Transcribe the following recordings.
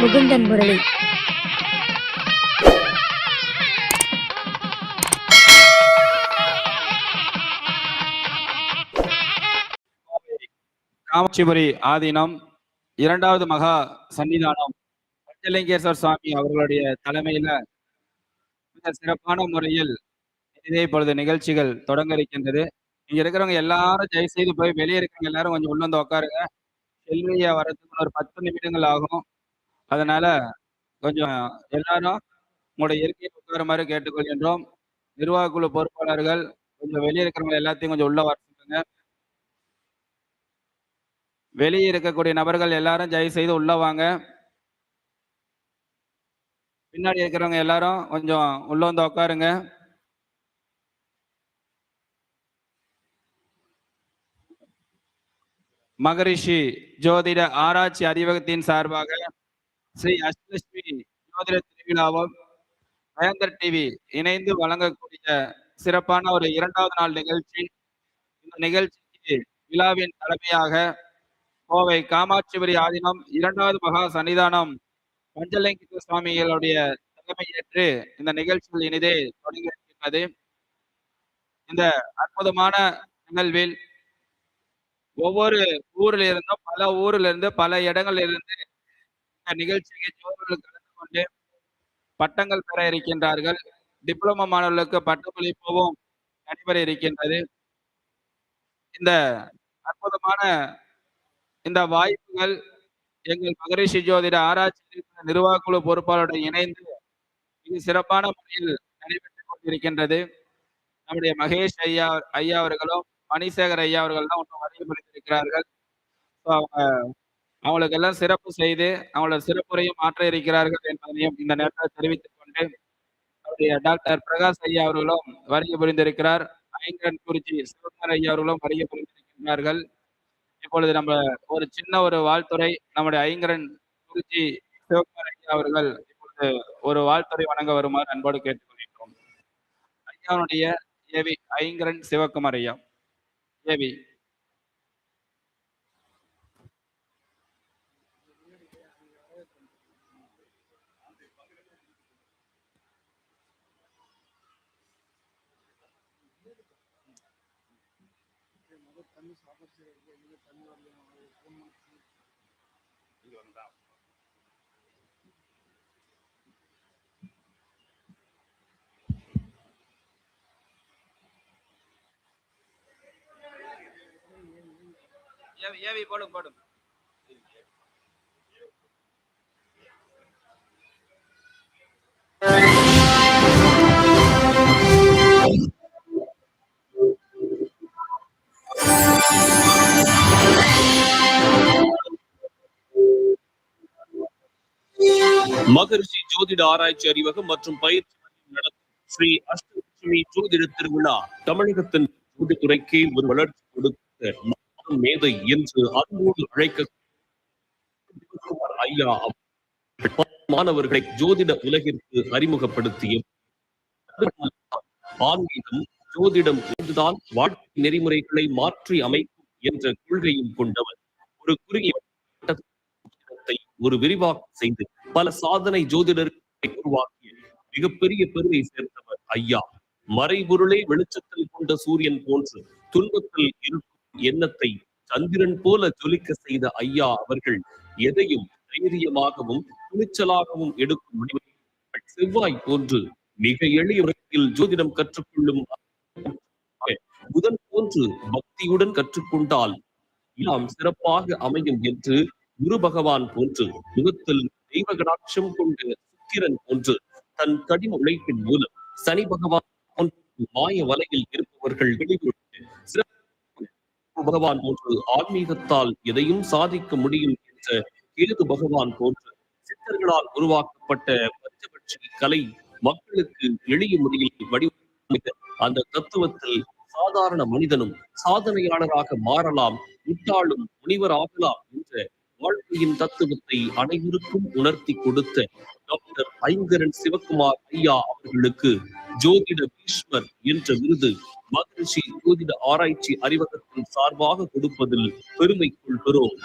முகுந்தன் முரளி. காமாட்சிபுரி ஆதீனம் இரண்டாவது மகா சன்னிதானம். பஞ்சலிங்கேஸ்வர் சுவாமி அவர்களுடைய தலைமையில மிக சிறப்பான முறையில் இதே பொழுது நிகழ்ச்சிகள் தொடங்க இருக்கின்றது இங்க இருக்கிறவங்க எல்லாரும் தயவு செய்து போய் வெளியே இருக்கிறவங்க எல்லாரும் கொஞ்சம் உள்ள வந்து உட்காருங்க. செல்வியா வர்றதுக்கு ஒரு பத்து நிமிடங்கள் ஆகும். அதனால கொஞ்சம் எல்லாரும் உங்களுடைய உட்கார உட்காருமாறு கேட்டுக்கொள்கின்றோம். நிர்வாக குழு பொறுப்பாளர்கள் கொஞ்சம் வெளியே இருக்கிறவங்க எல்லாத்தையும் கொஞ்சம் உள்ள வர சொல்லுங்க வெளியே இருக்கக்கூடிய நபர்கள் எல்லாரும் தயவு செய்து உள்ள வாங்க. பின்னாடி இருக்கிறவங்க எல்லாரும் கொஞ்சம் உள்ள வந்து உட்காருங்க மகரிஷி ஜோதிட ஆராய்ச்சி அறிவகத்தின் சார்பாக ஸ்ரீ அஷ்டலட்சுமி ஜோதிட திருவிழாவும் பயங்கர் டிவி இணைந்து வழங்கக்கூடிய சிறப்பான ஒரு இரண்டாவது நாள் நிகழ்ச்சி. இந்த நிகழ்ச்சிக்கு விழாவின் தலைமையாக கோவை காமாட்சிபுரி ஆதீனம் இரண்டாவது மகா சன்னிதானம் பஞ்சலிங்க சுவாமிகளுடைய தலைமையேற்று இந்த நிகழ்ச்சிகள் இனிதே தொடங்கியிருக்கின்றது இந்த அற்புதமான நிகழ்வில் ஒவ்வொரு ஊரில் இருந்தும் பல ஊர்ல இருந்து பல இடங்கள்ல இருந்து இந்த கலந்து கொண்டு பட்டங்கள் பெற இருக்கின்றார்கள். டிப்ளமோ மாணவர்களுக்கு பட்டமளிப்பவும் நடைபெற இருக்கின்றது. இந்த அற்புதமான இந்த வாய்ப்புகள் எங்கள் மகரிஷி ஜோதிட ஆராய்ச்சி நிர்வாக குழு பொறுப்பாளருடன் இணைந்து மிக சிறப்பான முறையில் நடைபெற்றுக் கொண்டிருக்கின்றது. நம்முடைய மகேஷ் ஐயா ஐயா அவர்களும் மணிசேகர் ஐயா அவர்கள் தான் ஒன்றும் வருகை ஸோ அவங்க அவளுக்கெல்லாம் எல்லாம் சிறப்பு செய்து அவளோட சிறப்புரையும் மாற்ற இருக்கிறார்கள் என்பதையும் இந்த நேரத்தில் தெரிவித்துக் கொண்டு அவருடைய டாக்டர் பிரகாஷ் ஐயா அவர்களும் வருகை புரிந்திருக்கிறார். ஐங்கன் குறிச்சி சிவகுமார் ஐயா அவர்களும் வருகை புரிந்திருக்கிறார்கள். இப்பொழுது நம்ம ஒரு சின்ன ஒரு வாழ்த்துறை நம்முடைய ஐங்கரன் குறிச்சி சிவகுமார் ஐயா அவர்கள் இப்பொழுது ஒரு வாழ்த்துறை வழங்க வருமாறு அன்போடு கேட்டுக்கொள்கிறோம் ஐயாவுடைய ஏவி ஐங்கரன் சிவகுமார் ஐயா. ஏவி ஏவி ஏவி போடும் போடும். மகரிஷி ஜோதிட ஆராய்ச்சி அறிவகம் மற்றும் பயிற்சி மையம் நடத்தும் ஸ்ரீ அஷ்டலட்சுமி ஜோதிட திருவிழா தமிழகத்தின் ஜோதித்துறைக்கு ஒரு வளர்ச்சி கொடுத்த மேதை என்று அன்போடு அழைக்க ஐயா மாணவர்களை ஜோதிட உலகிற்கு அறிமுகப்படுத்திய ஆன்மீகம் ஜோதிடம் என்றுதான் வாழ்க்கை நெறிமுறைகளை மாற்றி அமைக்கும் என்ற கொள்கையும் கொண்டவர். ஒரு குறுகிய ஒரு விரிவாக்கம் செய்து பல சாதனை ஜோதிடர்களை உருவாக்கிய மிகப்பெரிய பெருமை சேர்த்தவர் ஐயா. மறைபொருளை வெளிச்சத்தில் கொண்ட சூரியன் போன்று துன்பத்தில் இருக்கும் எண்ணத்தை சந்திரன் போல ஜொலிக்க செய்த ஐயா அவர்கள் எதையும் தைரியமாகவும் துணிச்சலாகவும் எடுக்கும் முடிவை செவ்வாய் போன்று மிக எளிய முறையில் ஜோதிடம் கற்றுக்கொள்ளும் புதன் போன்று பக்தியுடன் கற்றுக்கொண்டால் எல்லாம் சிறப்பாக அமையும் என்று குரு பகவான் போன்று முகத்தில் தெய்வ கடாட்சம் கொண்ட சுக்கிரன் போன்று தன் கடின உழைப்பின் மூலம் சனி பகவான் மாய வலையில் இருப்பவர்கள் வெளிப்பட்டு சிறப்பு பகவான் போன்று ஆன்மீகத்தால் எதையும் சாதிக்க முடியும் என்ற கேது பகவான் போன்று சித்தர்களால் உருவாக்கப்பட்ட பஞ்சபட்சி கலை மக்களுக்கு எளிய முறையில் வடிவமைத்த அந்த தத்துவத்தில் சாதாரண மனிதனும் சாதனையாளராக மாறலாம் முட்டாளும் முனிவர் ஆகலாம் என்ற வாழ்க்கையின் தத்துவத்தை அனைவருக்கும் உணர்த்தி கொடுத்த டாக்டர் ஐங்கரன் சிவகுமார் ஐயா அவர்களுக்கு ஜோதிட பீஷ்மர் என்ற விருது மகரிஷி ஜோதிட ஆராய்ச்சி அறிவகத்தின் சார்பாக கொடுப்பதில் பெருமை கொள்கிறோம்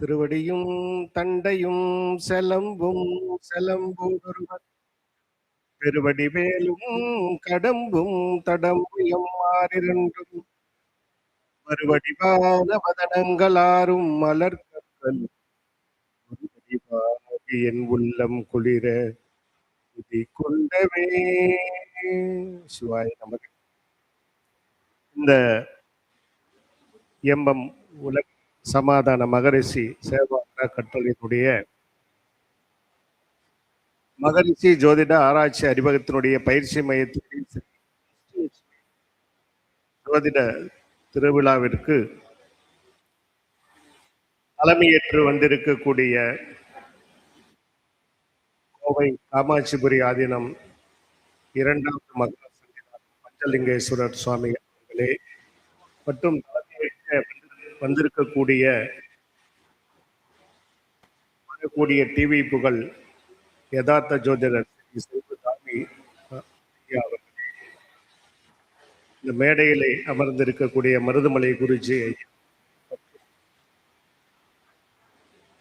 திருவடியும் தண்டையும் செலம்பும் செலம்பூதொருவர். பெருவடி வேலும் கடம்பும் தடம்புயம் மாறிரண்டும். மறுவடிவான வதனங்களாரும் மலர்கற்கள் ஒருவடிவாகி என் உள்ளம் குளிர இதை கொண்டவே சிவாய் நமக்கு இந்த எம்பம் உலக சமாதான மகரிஷி சேவா கட்டளையினுடைய மகரிஷி ஜோதிட ஆராய்ச்சி அறிவகத்தினுடைய பயிற்சி மையத்தின் ஜோதிட திருவிழாவிற்கு தலைமையேற்று வந்திருக்கக்கூடிய கோவை காமாட்சிபுரி ஆதீனம் இரண்டாவது மகா சன்னிதானம் பஞ்சலிங்கேஸ்வரர் சுவாமி அவர்களே மற்றும் வந்திருக்கக்கூடிய வரக்கூடிய டிவி புகழ் யதார்த்த ஜோதிடர் ஸ்ரீ இந்த மேடையிலே அமர்ந்திருக்கக்கூடிய மருதுமலை குருஜி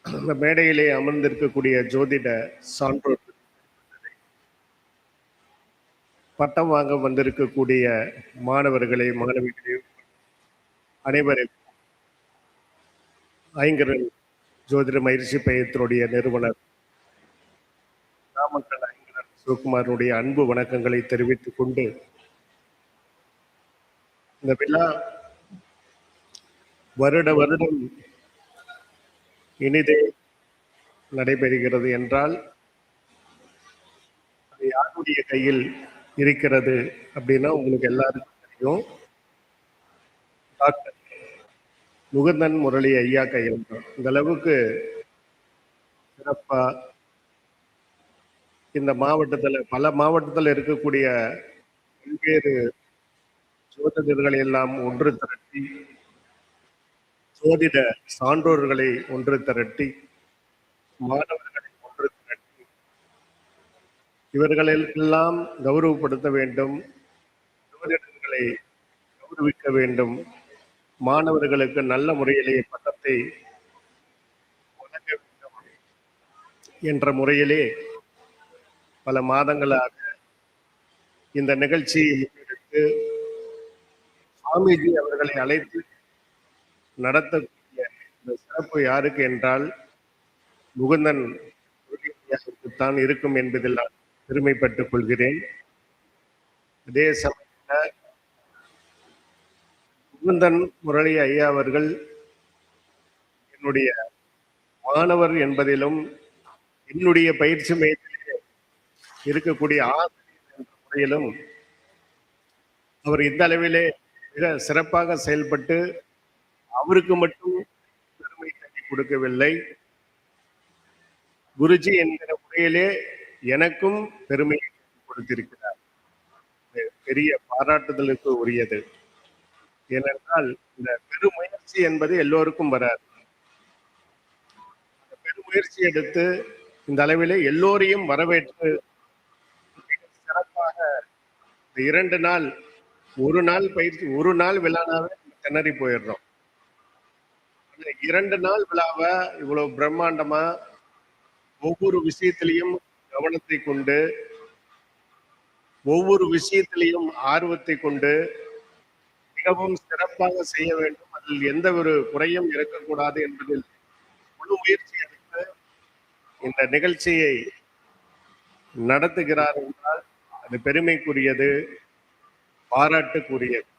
இந்த மேடையிலே அமர்ந்திருக்கக்கூடிய ஜோதிட சான்றோர் பட்டம் வாங்க வந்திருக்கக்கூடிய மாணவர்களே மாணவிகளே அனைவருக்கும் ஐங்கரன் ஜோதிட பயிற்சி பயிற்சியினுடைய நிறுவனர் நாமக்கல் ஐங்கரல் சிவகுமாரனுடைய அன்பு வணக்கங்களை தெரிவித்துக் கொண்டு இந்த விழா வருட வருடம் இனிதே நடைபெறுகிறது என்றால் அது யாருடைய கையில் இருக்கிறது அப்படின்னா உங்களுக்கு எல்லாருக்கும் தெரியும். டாக்டர் முகுந்தன் முரளி ஐயா கையில் இந்த அளவுக்கு சிறப்பா இந்த மாவட்டத்தில் பல மாவட்டத்தில் இருக்கக்கூடிய பல்வேறு ஜோதிடர்களை எல்லாம் ஒன்று திரட்டி ஜோதிட சான்றோர்களை ஒன்று திரட்டி மாணவர்களை ஒன்று திரட்டி இவர்களெல்லாம் கௌரவப்படுத்த வேண்டும் ஜோதிடர்களை கௌரவிக்க வேண்டும். மாணவர்களுக்கு நல்ல முறையிலே பட்டத்தை வழங்க வேண்டும் என்ற முறையிலே பல மாதங்களாக இந்த நிகழ்ச்சியை முன்னெடுத்து சுவாமிஜி அவர்களை அழைத்து நடத்தக்கூடிய இந்த சிறப்பு யாருக்கு என்றால் முகுந்தன் தான் இருக்கும் என்பதில் நான் பெருமைப்பட்டுக் கொள்கிறேன். அதே சமயத்தில் முகுந்தன் முரளி ஐயா அவர்கள் என்னுடைய மாணவர் என்பதிலும் என்னுடைய பயிற்சி மையத்திலே இருக்கக்கூடிய ஆசிரியர் என்ற முறையிலும் அவர் இந்த அளவிலே மிக சிறப்பாக செயல்பட்டு அவருக்கு மட்டும் பெருமை தட்டி கொடுக்கவில்லை. குருஜி என்கிற முறையிலே எனக்கும் பெருமை கொடுத்திருக்கிறார். பெரிய பாராட்டுதலுக்கு உரியது. ஏனென்றால் இந்த பெருமுயற்சி என்பது எல்லோருக்கும் வராது. பெருமுயற்சி எடுத்து இந்த அளவிலே எல்லோரையும் வரவேற்று சிறப்பாக இந்த இரண்டு நாள் ஒரு நாள் பயிற்சி ஒரு நாள் விழானாவே திணறி போயிடுறோம். இரண்டு நாள் விழாவை இவ்வளவு பிரம்மாண்டமா ஒவ்வொரு விஷயத்திலையும் கவனத்தை கொண்டு ஒவ்வொரு விஷயத்திலையும் ஆர்வத்தை கொண்டு மிகவும் சிறப்பாக செய்ய வேண்டும். அதில் எந்த ஒரு குறையும் இருக்கக்கூடாது என்பதில் முழு முயற்சி எடுத்து இந்த நிகழ்ச்சியை நடத்துகிறார் என்றால் அது பெருமைக்குரியது பாராட்டுக்குரியது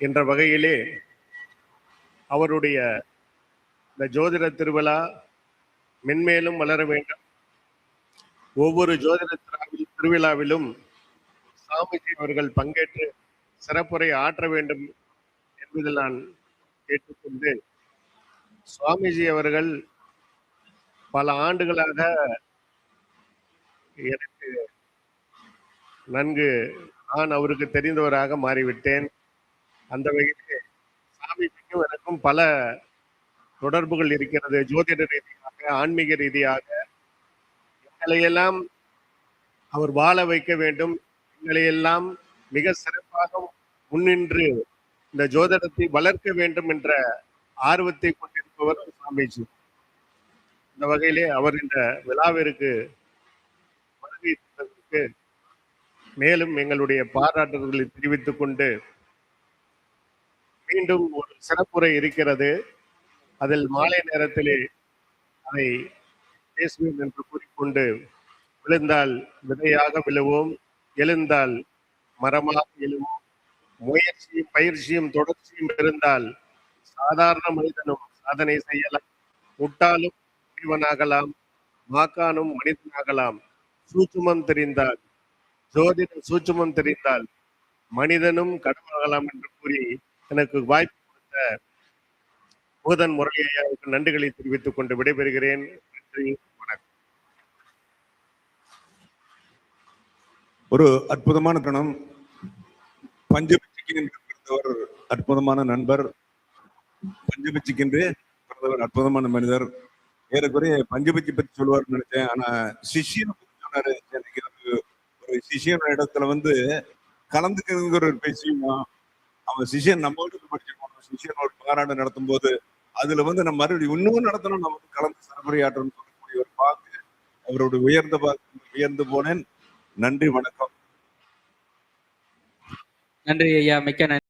என்ற வகையிலே அவருடைய இந்த ஜோதிட திருவிழா மென்மேலும் வளர வேண்டும். ஒவ்வொரு ஜோதிட திருவிழாவிலும் சாமிஜி அவர்கள் பங்கேற்று சிறப்புரை ஆற்ற வேண்டும் என்பதில் நான் கேட்டுக்கொண்டு சுவாமிஜி அவர்கள் பல ஆண்டுகளாக எனக்கு நன்கு நான் அவருக்கு தெரிந்தவராக மாறிவிட்டேன். அந்த வகையில் சாமிஜிக்கும் எனக்கும் பல தொடர்புகள் இருக்கிறது. ஜோதிட ரீதியாக ஆன்மீக ரீதியாக. எங்களையெல்லாம் அவர் வாழ வைக்க வேண்டும். எங்களையெல்லாம் மிக சிறப்பாக முன்னின்று இந்த ஜோதிடத்தை வளர்க்க வேண்டும் என்ற ஆர்வத்தை கொண்டிருப்பவர் சுவாமிஜி. அந்த வகையிலே அவர் இந்த விழாவிற்கு வருகை தந்ததற்கு மேலும் எங்களுடைய பாராட்டுதல்களை தெரிவித்துக் கொண்டு மீண்டும் ஒரு சிறப்புரை இருக்கிறது. அதில் மாலை நேரத்திலே அதை பேசுவேன் என்று கூறிக்கொண்டு விழுந்தால் விதையாக விழுவோம் எழுந்தால் மரமாக எழும் முயற்சியும் பயிற்சியும் தொடர்ச்சியும் இருந்தால் சாதாரண மனிதனும் சாதனை செய்யலாம். முட்டாளும் இறைவனாகலாம் மாக்கானும் மனிதனாகலாம். சூட்சுமம் தெரிந்தால் ஜோதிட சூட்சுமம் தெரிந்தால் மனிதனும் கடமாகலாம் என்று கூறி எனக்கு வாய்ப்பு கொடுத்த பூதன் முரளி ஐயாவுக்கு நன்றிகளை தெரிவித்துக் கொண்டு விடைபெறுகிறேன். நன்றி. ஒரு அற்புதமான கணம் பஞ்சபிச்சிக்கு என்று பிறந்தவர் அற்புதமான நண்பர். பஞ்சபிச்சிக்கு என்று பிறந்தவர் அற்புதமான மனிதர். ஏறக்குறைய பஞ்சபிச்சி பற்றி சொல்லுவார்னு நினைச்சேன். ஆனா சிஷியனை சொன்னாரு. எனக்கு ஒரு சிஷியன் இடத்துல வந்து கலந்துக்கிறதுங்கிற ஒரு விஷயமா அவன் சிஷியன் நம்ம வீட்டுக்கு படிச்சிருக்கோம் சிஷியன் ஒரு மாநாடு நடத்தும் போது அதுல வந்து நம்ம மறுபடியும் இன்னமும் நடத்தணும். நம்ம வந்து கலந்து சிறப்புரையாற்றணும் சொல்லக்கூடிய ஒரு பாக்கு அவருடைய உயர்ந்த பாக்கு உயர்ந்து போனேன். நன்றி வணக்கம். நன்றி ஐயா மிக்க நன்றி.